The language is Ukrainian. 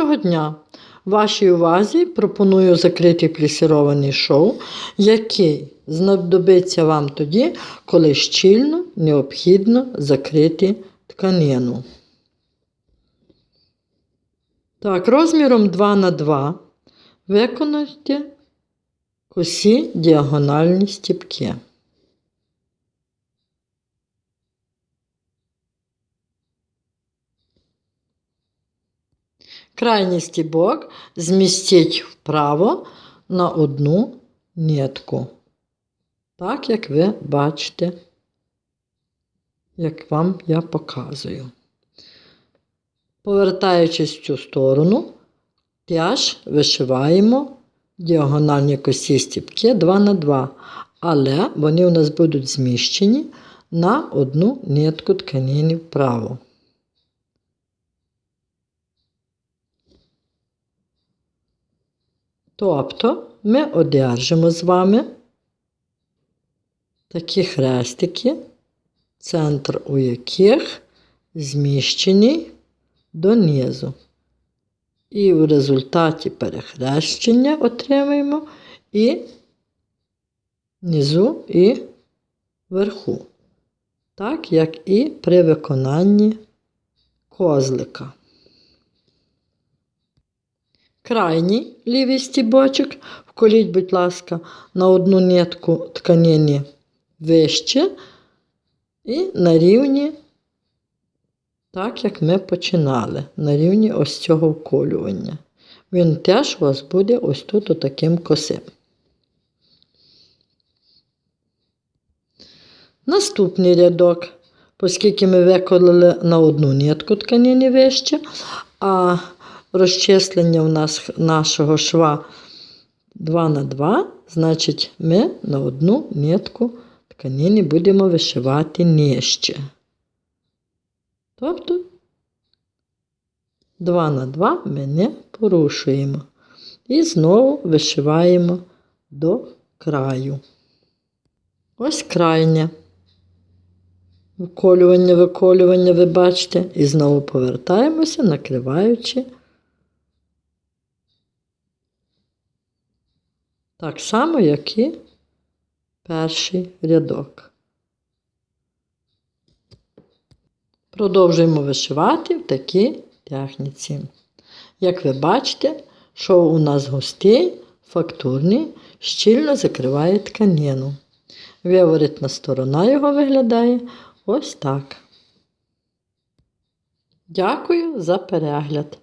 Доброго дня! Вашій увазі пропоную закритий плісірований шоу, який знадобиться вам тоді, коли щільно необхідно закрити тканину. Так, розміром 2 на 2 виконайте косі діагональні стіпки. Крайній стібок змістіть вправо на одну нитку. Так, як ви бачите, як вам я показую. Повертаючись в цю сторону, теж вишиваємо діагональні косі стібки 2 на 2, але вони у нас будуть зміщені на одну нитку тканини вправо. Тобто ми одержимо з вами такі хрестики, центр у яких зміщений донизу. І в результаті перехрещення отримаємо і внизу, і вверху. Так, як і при виконанні козлика. Крайній лівий стібочок вколіть, будь ласка, на одну нитку тканини вище і на рівні, так як ми починали, на рівні ось цього вколювання. Він теж у вас буде ось тут отаким косим. Наступний рядок, оскільки ми виколили на одну нитку тканини вище, а розчислення у нас нашого шва 2 на 2, значить ми на одну нитку тканини будемо вишивати нижче. Тобто 2 на 2 ми не порушуємо. І знову вишиваємо до краю. Ось крайнє. Виколювання, виколювання, ви бачите, і знову повертаємося, накриваючи. Так само, як і перший рядок. Продовжуємо вишивати в такій техніці. Як ви бачите, шов у нас густий, фактурний, щільно закриває тканину. Виворітна сторона його виглядає ось так. Дякую за перегляд!